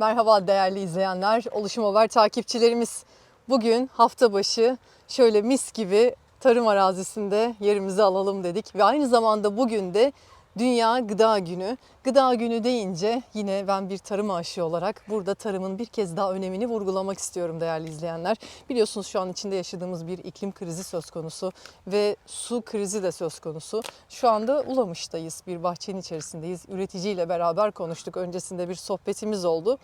Merhaba değerli izleyenler, Oluşum Haber takipçilerimiz. Bugün hafta başı şöyle mis gibi tarım arazisinde yerimizi alalım dedik. Ve aynı zamanda bugün de Dünya Gıda Günü. Gıda Günü deyince yine ben bir tarım aşığı olarak burada tarımın bir kez daha önemini vurgulamak istiyorum değerli izleyenler. Biliyorsunuz şu an içinde yaşadığımız bir iklim krizi söz konusu ve su krizi de söz konusu. Şu anda Ulamış'tayız, bir bahçenin içerisindeyiz. Üreticiyle beraber konuştuk. Öncesinde bir sohbetimiz oldu.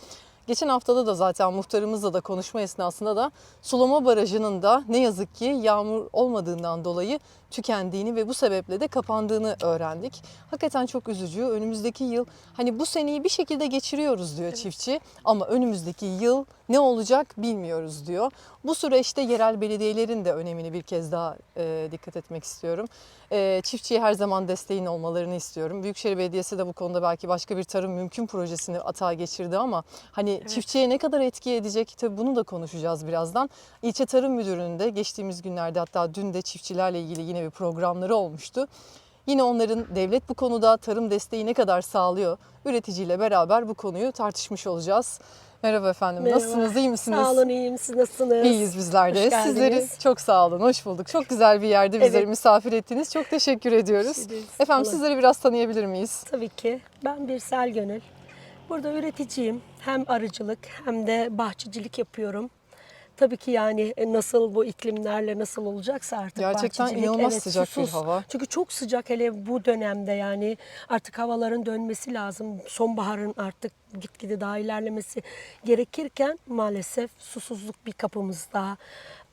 Geçen haftada da zaten muhtarımızla da konuşma esnasında da sulama barajının da ne yazık ki yağmur olmadığından dolayı tükendiğini ve bu sebeple de kapandığını öğrendik. Hakikaten çok üzücü. Önümüzdeki yıl hani bu seneyi bir şekilde geçiriyoruz diyor çiftçi ama önümüzdeki yıl ne olacak bilmiyoruz diyor. Bu süreçte yerel belediyelerin de önemini bir kez daha e, dikkat etmek istiyorum. E, çiftçiye her zaman desteğin olmalarını istiyorum. Büyükşehir Belediyesi de bu konuda belki başka bir tarım mümkün projesini atağa geçirdi ama hani çiftçiye ne kadar etki edecek tabii bunu da konuşacağız birazdan. İlçe Tarım Müdürlüğü'nde de geçtiğimiz günlerde hatta dün de çiftçilerle ilgili yine bir programları olmuştu. Yine onların devlet bu konuda tarım desteği ne kadar sağlıyor üreticiyle beraber bu konuyu tartışmış olacağız. Merhaba efendim. Merhaba. Nasılsınız? iyi misiniz? Sağ olun, iyiyim. Siz nasılsınız? İyiyiz bizler de. Sizleri çok sağ olun. Hoş bulduk. Çok güzel bir yerde bizleri Evet. misafir ettiniz. Çok teşekkür ediyoruz. Ederiz. Efendim Olur. sizleri biraz tanıyabilir miyiz? Tabii ki. Ben Birsel Gönül. Burada üreticiyim. Hem arıcılık hem de bahçecilik yapıyorum. Tabii ki yani e, nasıl bu iklimlerle nasıl olacaksa artık Gerçekten bahçecilik. inanılmaz sıcak bir susuz. hava. Çünkü çok sıcak hele bu dönemde yani artık havaların dönmesi lazım. Sonbaharın artık gitgide daha ilerlemesi gerekirken maalesef susuzluk bir kapımızda.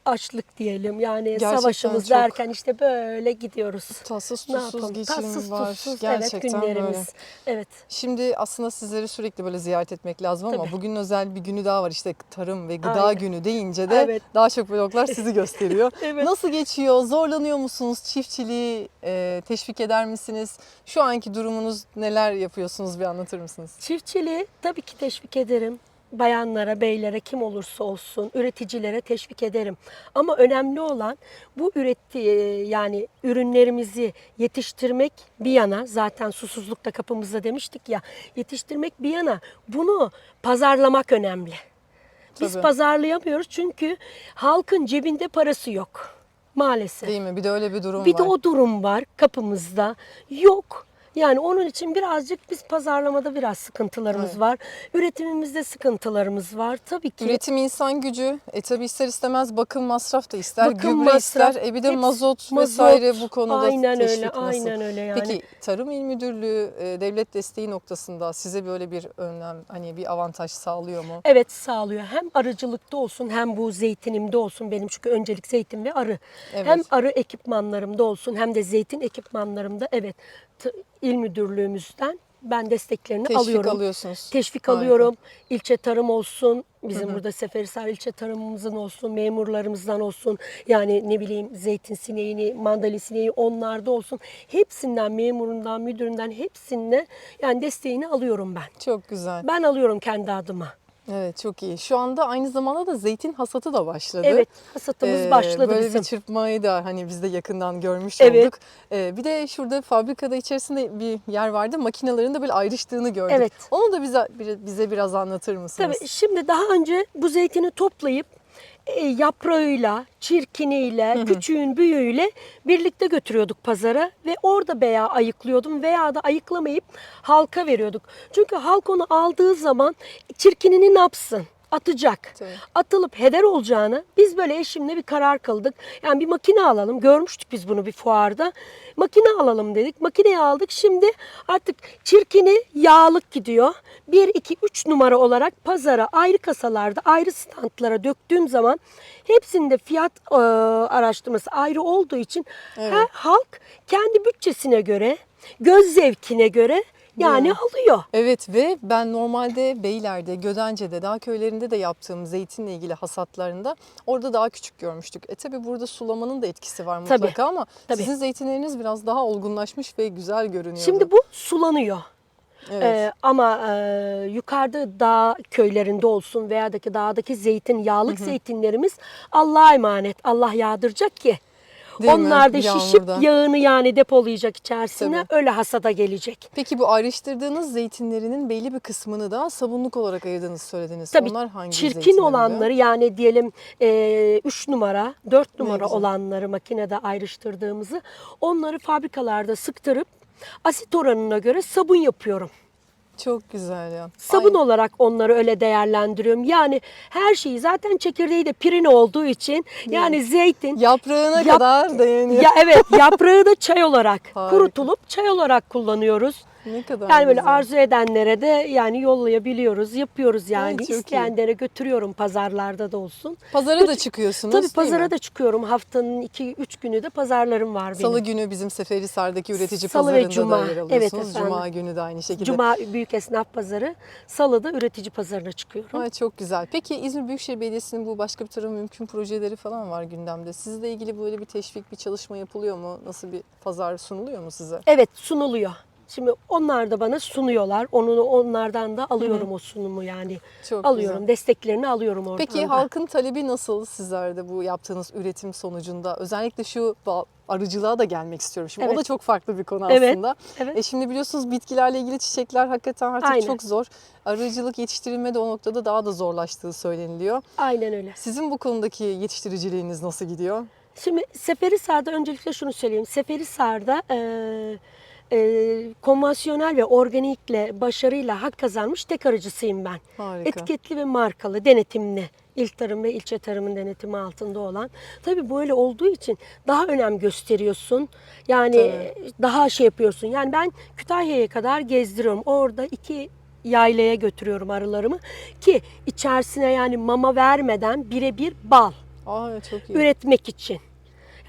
Açlık diyelim yani Gerçekten savaşımız çok- derken işte böyle gidiyoruz. Tatsız tuzsuz geçim Tatsız var. tuzsuz Gerçekten evet günlerimiz. böyle. Evet. Şimdi aslında sizleri sürekli böyle ziyaret etmek lazım ama Tabii. bugün özel bir günü daha var işte tarım ve gıda Aynen. günü deyince de Evet. daha çok vloglar sizi gösteriyor. Evet. Nasıl geçiyor? Zorlanıyor musunuz? Çiftçiliği e, teşvik eder misiniz? Şu anki durumunuz neler yapıyorsunuz bir anlatır mısınız? Çiftçiliği tabii ki teşvik ederim. Bayanlara, beylere kim olursa olsun üreticilere teşvik ederim. Ama önemli olan bu üretti yani ürünlerimizi yetiştirmek bir yana zaten susuzluk da kapımızda demiştik ya yetiştirmek bir yana bunu pazarlamak önemli. Biz Tabii. pazarlayamıyoruz çünkü halkın cebinde parası yok maalesef. Değil mi? Bir de öyle bir durum Bir var. de o durum var kapımızda. Yok. Yani onun için birazcık biz pazarlamada biraz sıkıntılarımız Evet. var. Üretimimizde sıkıntılarımız var. Tabii ki. Üretim insan gücü. E tabi ister istemez bakım masraf da ister, Bakım, gübre masraf, ister. E bir de mazot, mazot, vesaire bu konuda aynen teşvik öyle, nasıl? aynen öyle yani. Peki Tarım İl Müdürlüğü e, devlet desteği noktasında size böyle bir önlem hani bir avantaj sağlıyor mu? Evet sağlıyor. Hem arıcılıkta olsun hem bu zeytinimde olsun benim çünkü öncelik zeytin ve arı. Evet. Hem arı ekipmanlarımda olsun hem de zeytin ekipmanlarımda evet il müdürlüğümüzden ben desteklerini Teşvik alıyorum. alıyorsunuz. Teşvik Harika. alıyorum. İlçe tarım olsun. Bizim burada Seferihisar ilçe tarımımızın olsun, memurlarımızdan olsun. Yani ne bileyim zeytin sineğini, mandalina sineği onlarda olsun. Hepsinden memurundan, müdüründen hepsine yani desteğini alıyorum ben. Çok güzel. Ben alıyorum kendi adıma. Evet çok iyi. Şu anda aynı zamanda da zeytin hasatı da başladı. Evet, hasatımız Ee, başladı böyle bizim. bir çırpmayı da hani biz de yakından görmüş Evet. olduk. Ee, bir de şurada fabrikada içerisinde bir yer vardı. Makinelerin de böyle ayrıştığını gördük. Evet. Onu da bize bize biraz anlatır mısınız? Tabii şimdi daha önce bu zeytini toplayıp e, yaprağıyla, çirkiniyle, küçüğün büyüğüyle birlikte götürüyorduk pazara ve orada veya ayıklıyordum veya da ayıklamayıp halka veriyorduk. Çünkü halk onu aldığı zaman çirkinini ne yapsın? Atacak. Tabii. Atılıp heder olacağını biz böyle eşimle bir karar kıldık. Yani bir makine alalım. Görmüştük biz bunu bir fuarda. Makine alalım dedik. Makineyi aldık. Şimdi artık çirkini yağlık gidiyor. 1, 2, 3 numara olarak pazara ayrı kasalarda ayrı standlara döktüğüm zaman hepsinde fiyat e, araştırması ayrı olduğu için Evet. her halk kendi bütçesine göre, göz zevkine göre yani alıyor. Evet ve ben normalde Beyler'de, Gödence'de, dağ köylerinde de yaptığım zeytinle ilgili hasatlarında orada daha küçük görmüştük. E tabi burada sulamanın da etkisi var Tabii, mutlaka ama tabii. sizin zeytinleriniz biraz daha olgunlaşmış ve güzel görünüyor. Şimdi bu sulanıyor. evet. Ee, ama e, yukarıda dağ köylerinde olsun veya daki dağdaki zeytin, yağlık zeytinlerimiz Allah'a emanet. Allah yağdıracak ki Değil mi? Onlar da şişip Yağmurda. yağını yani depolayacak içerisine öyle hasada gelecek. Peki bu ayrıştırdığınız zeytinlerinin belli bir kısmını da sabunluk olarak ayırdığınızı söylediniz. Tabii Onlar hangi çirkin zeytinler oluyor? olanları yani diyelim 3 numara, 4 numara güzel. olanları makinede ayrıştırdığımızı onları fabrikalarda sıktırıp asit oranına göre sabun yapıyorum. Çok güzel ya. Sabun Ay, olarak onları öyle değerlendiriyorum. Yani her şeyi zaten çekirdeği de pirin olduğu için yani zeytin Yaprağına Yap- kadar dayanıyor. ya evet yaprağı da çay olarak Harika. kurutulup çay olarak kullanıyoruz. Ne kadar Yani böyle güzel. arzu edenlere de yani yollayabiliyoruz, yapıyoruz yani. Ay, çok iyi. İsteyenlere götürüyorum pazarlarda da olsun. Pazara da çıkıyorsunuz Tabii pazara mi? da çıkıyorum. Haftanın 2-3 günü de pazarlarım var benim. Salı günü bizim Seferihisar'daki üretici Salı ve pazarında Cuma. da yer Evet alıyorsunuz. efendim. Cuma günü de aynı şekilde. Cuma Büyük Esnaf Pazarı, Salı'da üretici pazarına çıkıyorum. Ay çok güzel. Peki İzmir Büyükşehir Belediyesi'nin bu başka bir tarım mümkün projeleri falan var gündemde. Sizle ilgili böyle bir teşvik bir çalışma yapılıyor mu? Nasıl bir pazar sunuluyor mu size? Evet sunuluyor. Şimdi onlar da bana sunuyorlar. Onu onlardan da alıyorum o sunumu yani. Çok alıyorum. güzel. Desteklerini alıyorum oradan. Peki halkın talebi nasıl sizlerde bu yaptığınız üretim sonucunda? Özellikle şu arıcılığa da gelmek istiyorum. Şimdi o Evet. da çok farklı bir konu Evet, aslında. evet. E şimdi biliyorsunuz bitkilerle ilgili çiçekler hakikaten artık Aynen. çok zor. Arıcılık yetiştirilme de o noktada daha da zorlaştığı söyleniliyor. Aynen öyle. Sizin bu konudaki yetiştiriciliğiniz nasıl gidiyor? Şimdi Seferihisar'da öncelikle şunu söyleyeyim. Seferihisar'da e, e, konvansiyonel ve organikle başarıyla hak kazanmış tek arıcısıyım ben. Harika. Etiketli ve markalı, denetimli. İl tarım ve ilçe tarımın denetimi altında olan. Tabii böyle olduğu için daha önem gösteriyorsun. Yani daha şey yapıyorsun. Yani ben Kütahya'ya kadar gezdiriyorum. Orada iki yaylaya götürüyorum arılarımı ki içerisine yani mama vermeden birebir bal Aa çok iyi. üretmek için.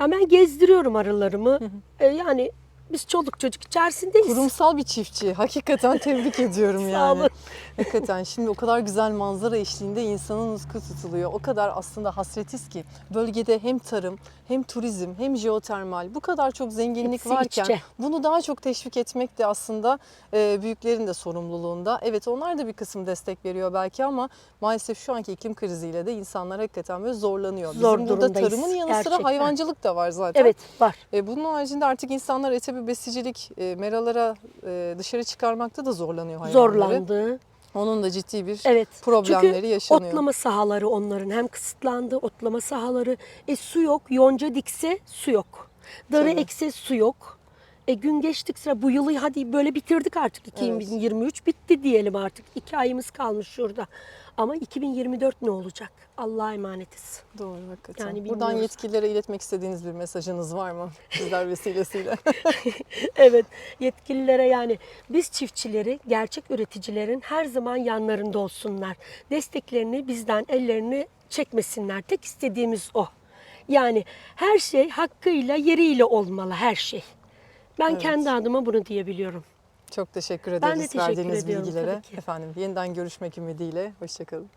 Yani ben gezdiriyorum arılarımı. E, yani biz çoluk çocuk içerisindeyiz. Kurumsal bir çiftçi. Hakikaten tebrik ediyorum Sağ yani. olun. Hakikaten şimdi o kadar güzel manzara eşliğinde insanın ıskı tutuluyor. O kadar aslında hasretiz ki bölgede hem tarım hem turizm hem jeotermal bu kadar çok zenginlik Hepsi varken iç içe. bunu daha çok teşvik etmek de aslında e, büyüklerin de sorumluluğunda. Evet onlar da bir kısım destek veriyor belki ama maalesef şu anki iklim kriziyle de insanlar hakikaten böyle zorlanıyor. Zor Bizim burada durumdayız tarımın yanı sıra gerçekten. hayvancılık da var zaten. Evet var. E, bunun haricinde artık insanlar ete bir besicilik, e, meralara e, dışarı çıkarmakta da zorlanıyor hayvanları. Zorlandı. Onun da ciddi bir Evet. problemleri Çünkü yaşanıyor. otlama sahaları onların hem kısıtlandı otlama sahaları. E su yok. Yonca dikse su yok. Darı Tabii. ekse su yok. E gün geçtikçe bu yılı hadi böyle bitirdik artık. 2023 bitti diyelim artık. İki ayımız kalmış şurada. Ama 2024 ne olacak? Allah'a emanetiz. Doğru hakikaten. Yani Buradan yetkililere iletmek istediğiniz bir mesajınız var mı? Sizler vesilesiyle. evet yetkililere yani biz çiftçileri gerçek üreticilerin her zaman yanlarında olsunlar. Desteklerini bizden ellerini çekmesinler. Tek istediğimiz o. Yani her şey hakkıyla yeriyle olmalı her şey. Ben Evet. kendi adıma bunu diyebiliyorum. Çok teşekkür Ben de ederiz teşekkür verdiğiniz ediyorum, bilgilere. Efendim yeniden görüşmek ümidiyle. Hoşçakalın.